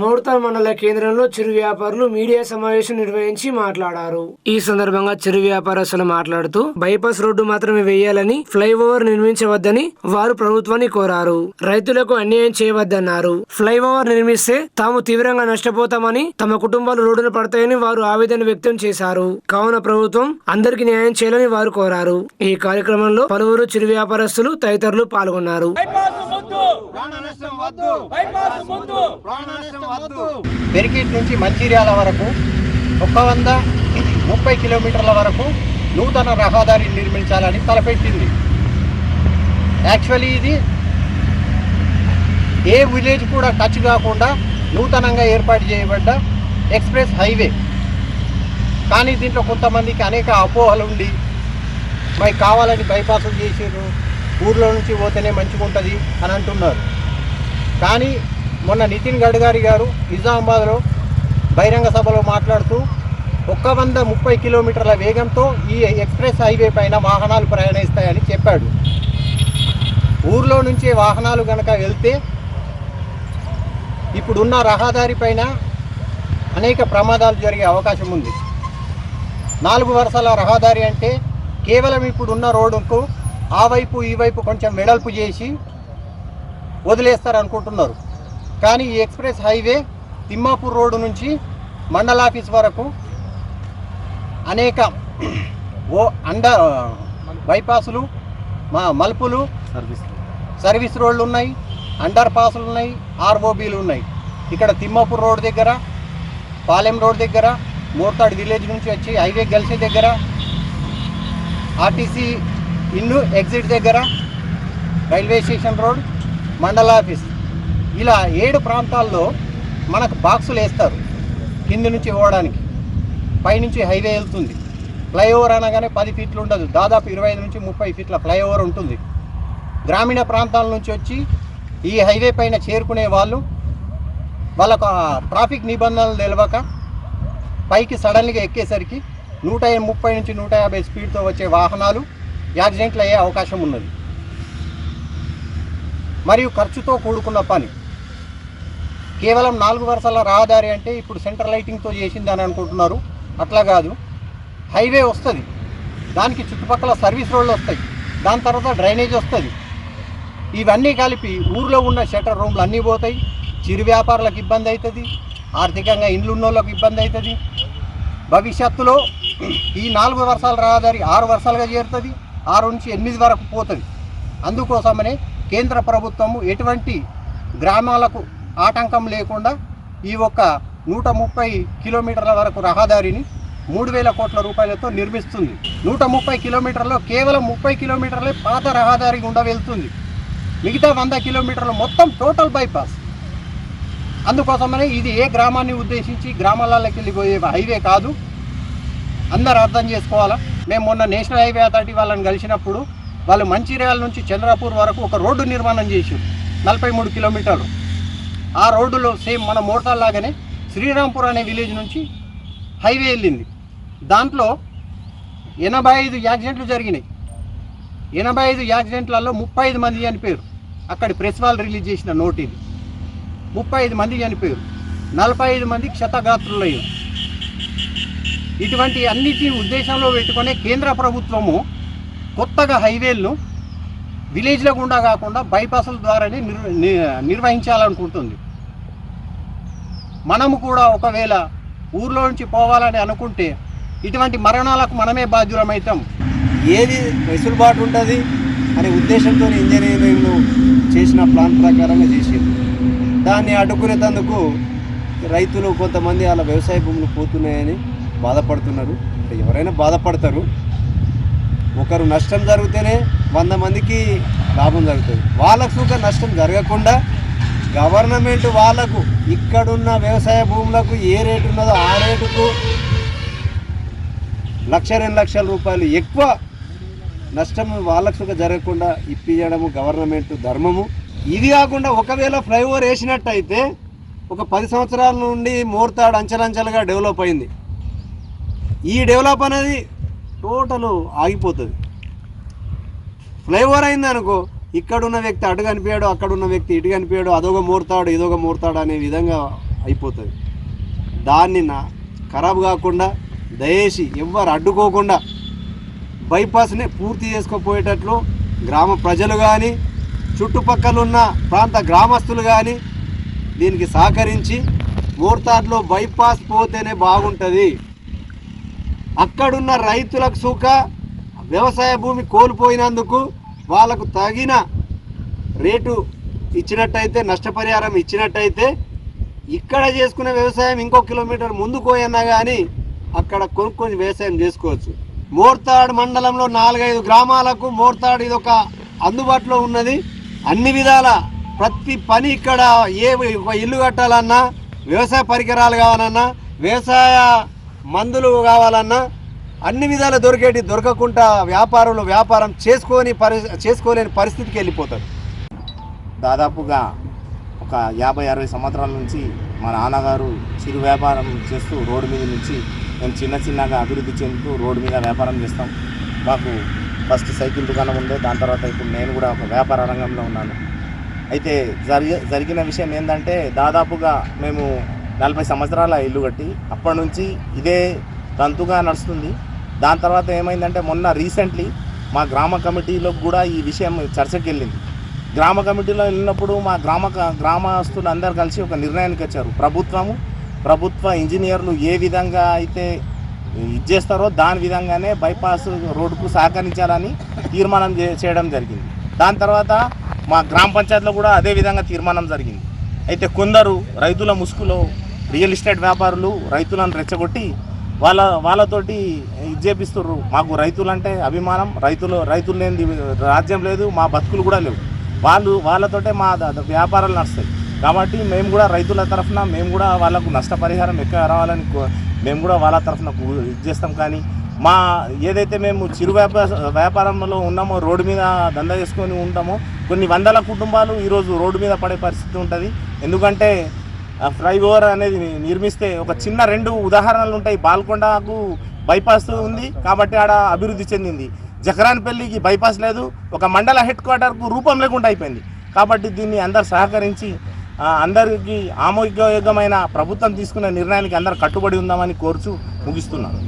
మూడతాల్ మండల కేంద్రంలో చిరు వ్యాపారులు మీడియా సమావేశం నిర్వహించి మాట్లాడారు. ఈ సందర్భంగా చిరు వ్యాపారస్తులు మాట్లాడుతూ బైపాస్ రోడ్డు మాత్రమే వేయాలని ఫ్లైఓవర్ నిర్మించవద్దని వారు ప్రభుత్వాన్ని కోరారు. రైతులకు అన్యాయం చేయవద్దన్నారు. ఫ్లైఓవర్ నిర్మిస్తే తాము తీవ్రంగా నష్టపోతామని తమ కుటుంబాలు రోడ్డున పడతాయని వారు ఆవేదన వ్యక్తం చేశారు. కావున ప్రభుత్వం అందరికీ న్యాయం చేయాలని వారు కోరారు. ఈ కార్యక్రమంలో పలువురు చిరు వ్యాపారస్తులు తదితరులు పాల్గొన్నారు. ప్రాణ నష్టం వద్దు పెరికిట్ నుంచి మంచిర్యాల వరకు ఒక వంద ముప్పై కిలోమీటర్ల వరకు నూతన రహదారి నిర్మించాలని తలపెట్టింది. యాక్చువల్లీ ఇది ఏ విలేజ్ కూడా టచ్ కాకుండా నూతనంగా ఏర్పాటు చేయబడ్డ ఎక్స్ప్రెస్ హైవే కానీ దీంట్లో కొంతమందికి అనేక అపోహలు ఉండి మరి కావాలని బైపాసులు చేసారు ఊర్లో నుంచి పోతేనే మంచిగా ఉంటుంది అని అంటున్నారు. కానీ మొన్న నితిన్ గడ్కరీ గారు నిజామాబాద్లో బహిరంగ సభలో మాట్లాడుతూ ఒక్క వంద ముప్పై కిలోమీటర్ల వేగంతో ఈ ఎక్స్ప్రెస్ హైవే పైన వాహనాలు ప్రయాణిస్తాయని చెప్పాడు. ఊర్లో నుంచే వాహనాలు కనుక వెళ్తే ఇప్పుడున్న రహదారి పైన అనేక ప్రమాదాలు జరిగే అవకాశం ఉంది. నాలుగు వరుసల రహదారి అంటే కేవలం ఇప్పుడున్న రోడ్డుకు ఆ వైపు ఈ వైపు కొంచెం వెడల్పు చేసి వదిలేస్తారు అనుకుంటున్నారు కానీ ఈ ఎక్స్ప్రెస్ హైవే తిమ్మాపూర్ రోడ్డు నుంచి మండల ఆఫీస్ వరకు అనేక ఓ అండ బైపాసులు మా మలుపులు సర్వీస్ రోడ్లు ఉన్నాయి అండర్ పాసులు ఉన్నాయి ఆర్ఓబీలు ఉన్నాయి. ఇక్కడ తిమ్మాపూర్ రోడ్ దగ్గర పాలెం రోడ్ దగ్గర మోర్తాడ్ విలేజ్ నుంచి వచ్చి హైవే గెలిసే దగ్గర ఆర్టీసీ ఇల్లు ఎగ్జిట్ దగ్గర రైల్వే స్టేషన్ రోడ్ మండల ఆఫీస్. ఇలా ఏడు ప్రాంతాల్లో మనకు బాక్సులు వేస్తారు కింది నుంచి పోవడానికి పైనుంచి హైవే వెళ్తుంది. ఫ్లైఓవర్ అనగానే పది ఫీట్లు ఉండదు. దాదాపు ఇరవై ఐదు నుంచి ముప్పై ఫీట్ల ఫ్లైఓవర్ ఉంటుంది. గ్రామీణ ప్రాంతాల నుంచి వచ్చి ఈ హైవే పైన చేరుకునే వాళ్ళు వాళ్ళకు ట్రాఫిక్ నిబంధనలు తెలియక పైకి సడన్గా ఎక్కేసరికి నూట ముప్పై నుంచి నూట యాభై స్పీడ్తో వచ్చే వాహనాలు యాక్సిడెంట్లు అయ్యే అవకాశం ఉన్నది. మరియు ఖర్చుతో కూడుకున్న పని. కేవలం నాలుగు వరుసల రహదారి అంటే ఇప్పుడు సెంటర్ లైటింగ్తో చేసింది అని అనుకుంటున్నారు. అట్లా కాదు. హైవే వస్తుంది. దానికి చుట్టుపక్కల సర్వీస్ రోడ్లు వస్తాయి. దాని తర్వాత డ్రైనేజ్ వస్తుంది. ఇవన్నీ కలిపి ఊర్లో ఉన్న షటర్ రూమ్లు అన్నీ పోతాయి. చిరు వ్యాపారులకు ఇబ్బంది అవుతుంది. ఆర్థికంగా ఇండ్లు ఉన్నోళ్ళకి ఇబ్బంది అవుతుంది. భవిష్యత్తులో ఈ నాలుగు వర్షాల రహదారి ఆరు వర్షాలుగా చేరుతుంది. ఆరు నుంచి ఎనిమిది వరకు పోతుంది. అందుకోసమనే కేంద్ర ప్రభుత్వము ఎటువంటి గ్రామాలకు ఆటంకం లేకుండా ఈ ఒక్క నూట ముప్పై కిలోమీటర్ల వరకు రహదారిని మూడు వేల కోట్ల రూపాయలతో నిర్మిస్తుంది. నూట ముప్పై కిలోమీటర్లో కేవలం ముప్పై కిలోమీటర్లే పాత రహదారి గుండా వెళ్తుంది. మిగతా వంద కిలోమీటర్లు మొత్తం టోటల్ బైపాస్. అందుకోసమనే ఇది ఏ గ్రామాన్ని ఉద్దేశించి గ్రామాలలోకి వెళ్ళిపోయే హైవే కాదు. అందరు అర్థం చేసుకోవాలా? మేము మొన్న నేషనల్ హైవే అథారిటీ వాళ్ళని కలిసినప్పుడు వాళ్ళు మంచిర్యాల నుంచి చంద్రాపూర్ వరకు ఒక రోడ్డు నిర్మాణం చేసి నలభై మూడు కిలోమీటర్లు. ఆ రోడ్డులో సేమ్ మన మోటార్ లాగానే శ్రీరాంపూర్ అనే విలేజ్ నుంచి హైవే వెళ్ళింది. దాంట్లో ఎనభై ఐదు యాక్సిడెంట్లు జరిగినాయి. ఎనభై ఐదు యాక్సిడెంట్లలో ముప్పై ఐదు మంది చనిపోయారు. అక్కడి ప్రెస్ వాళ్ళు రిలీజ్ చేసిన నోట్ ఇది. ముప్పై ఐదు మంది చనిపోయారు. నలభై ఐదు మంది క్షతగాత్రులయ్యారు. ఇటువంటి అన్నిటి ఉద్దేశంలో పెట్టుకునే కేంద్ర ప్రభుత్వము కొత్తగా హైవేలను విలేజ్లో గుండా కాకుండా బైపాసుల ద్వారానే నిర్ నిర్వహించాలనుకుంటుంది. మనము కూడా ఒకవేళ ఊర్లో నుంచి పోవాలని అనుకుంటే ఇటువంటి మరణాలకు మనమే బాధ్యులమవుతాం ఏది వెసులుబాటు ఉంటుంది అనే ఉద్దేశంతో ఇంజనీరింగ్ చేసిన ప్లాన్ ప్రకారంగా చేసింది. దాన్ని అడ్డుకునేందుకు రైతులు కొంతమంది వాళ్ళ వ్యవసాయ భూములు పోతున్నాయని బాధపడుతున్నారు. ఎవరైనా బాధపడతారు. ఒకరు నష్టం జరిగితేనే వంద మందికి లాభం జరుగుతుంది. వాళ్ళకు సుఖ నష్టం జరగకుండా గవర్నమెంట్ వాళ్ళకు ఇక్కడున్న వ్యవసాయ భూములకు ఏ రేటు ఉన్నదో ఆ రేటుకు లక్ష రెండు లక్షల రూపాయలు ఎక్కువ నష్టం వాళ్ళకు సుఖ జరగకుండా ఇప్పించడము గవర్నమెంట్ ధర్మము. ఇది కాకుండా ఒకవేళ ఫ్లైఓవర్ వేసినట్టయితే ఒక పది సంవత్సరాల నుండి మోర్తాడు అంచెలంచెలుగా డెవలప్ అయింది. ఈ డెవలప్ అనేది టోటల్ ఆగిపోతుంది. ఫ్లైఓవర్ అయింది అనుకో ఇక్కడ ఉన్న వ్యక్తి అటు కనిపించాడు అక్కడ ఉన్న వ్యక్తి ఇటు కనిపించాడు అదొక మూర్తాడు ఇదొక మోర్తాడు అనే విధంగా అయిపోతుంది. దాన్ని నా ఖరాబ్ కాకుండా దయచేసి ఎవ్వరు అడ్డుకోకుండా బైపాస్ని పూర్తి చేసుకోపోయేటట్లు గ్రామ ప్రజలు కానీ చుట్టుపక్కల ఉన్న ప్రాంత గ్రామస్తులు కానీ దీనికి సహకరించి మోర్తాడ్లో బైపాస్ పోతేనే బాగుంటుంది. అక్కడున్న రైతులకు సుఖ వ్యవసాయ భూమి కోల్పోయినందుకు వాళ్ళకు తగిన రేటు ఇచ్చినట్టయితే నష్టపరిహారం ఇచ్చినట్టయితే ఇక్కడ చేసుకునే వ్యవసాయం ఇంకో కిలోమీటర్ ముందుకు పోయన్నా కానీ అక్కడ కొనుక్కొని వ్యవసాయం చేసుకోవచ్చు. మోర్తాడ్ మండలంలో నాలుగైదు గ్రామాలకు మోర్తాడ్ ఇది ఒక అందుబాటులో ఉన్నది. అన్ని విధాల ప్రతి పని ఇక్కడ ఏ ఇల్లు కట్టాలన్నా వ్యవసాయ పరికరాలు కావాలన్నా వ్యవసాయ మందులు కావాలన్నా అన్ని విధాలు దొరికేటి దొరకకుండా వ్యాపారులు వ్యాపారం చేసుకొని పరి చేసుకోలేని పరిస్థితికి వెళ్ళిపోతారు. దాదాపుగా ఒక యాభై అరవై సంవత్సరాల నుంచి మా నాన్నగారు చిరు వ్యాపారం చేస్తూ రోడ్డు మీద నుంచి మేము చిన్న చిన్నగా అభివృద్ధి చెందుతూ రోడ్డు మీద వ్యాపారం చేస్తాం. మాకు ఫస్ట్ సైకిల్ దుకాణం ఉండే దాని తర్వాత ఇప్పుడు నేను కూడా ఒక వ్యాపార రంగంలో ఉన్నాను. అయితే జరిగే జరిగిన విషయం ఏంటంటే దాదాపుగా మేము నలభై సంవత్సరాల ఇల్లు కట్టి అప్పటి నుంచి ఇదే తంతుగా నడుస్తుంది. దాని తర్వాత ఏమైందంటే మొన్న రీసెంట్లీ మా గ్రామ కమిటీలో కూడా ఈ విషయం చర్చకి వెళ్ళింది గ్రామ కమిటీలో వెళ్ళినప్పుడు మా గ్రామ గ్రామస్తులు అందరు కలిసి ఒక నిర్ణయానికి వచ్చారు. ప్రభుత్వము ప్రభుత్వ ఇంజనీర్లు ఏ విధంగా అయితే ఇది చేస్తారో దాని విధంగానే బైపాస్ రోడ్డుకు సహకరించాలని తీర్మానం చేయడం జరిగింది. దాని తర్వాత మా గ్రామ పంచాయతీలో కూడా అదే విధంగా తీర్మానం జరిగింది. అయితే కొందరు రైతుల ముసుగులో రియల్ ఎస్టేట్ వ్యాపారులు రైతులను రెచ్చగొట్టి వాళ్ళ వాళ్ళతోటి ఇది చేపిస్తుర్రు మాకు రైతులంటే అభిమానం రైతులు రైతులు లేని రాజ్యం లేదు మా బతుకులు కూడా లేవు. వాళ్ళు వాళ్ళతోటే మా ద- వ్యాపారాలు నడుస్తాయి. కాబట్టి మేము కూడా రైతుల తరఫున మేము కూడా వాళ్ళకు నష్టపరిహారం ఎక్కువ రావాలని మేము కూడా వాళ్ళ తరఫున కు- ఇది చేస్తాం. కానీ మా ఏదైతే మేము చిరు వ్యాపార వ్యాపారంలో ఉన్నామో రోడ్డు మీద దందా చేసుకొని ఉంటామో కొన్ని వందల కుటుంబాలు ఈరోజు రోడ్డు మీద పడే పరిస్థితి ఉంటుంది. ఎందుకంటే ఆ ఫ్లైఓవర్ అనేది నిర్మిస్తే ఒక చిన్న రెండు ఉదాహరణలు ఉంటాయి. బాల్కొండకు బైపాస్ ఉంది కాబట్టి ఆడ అభివృద్ధి చెందింది. జకరాన్పల్లికి బైపాస్ లేదు. ఒక మండల హెడ్ క్వార్టర్కు రూపం లేకుండా అయిపోయింది. కాబట్టి దీన్ని అందరు సహకరించి అందరికీ ఆమోగ్యమైన ప్రభుత్వం తీసుకున్న నిర్ణయానికి అందరు కట్టుబడి ఉందామని కోరుచు ముగిస్తున్నాను.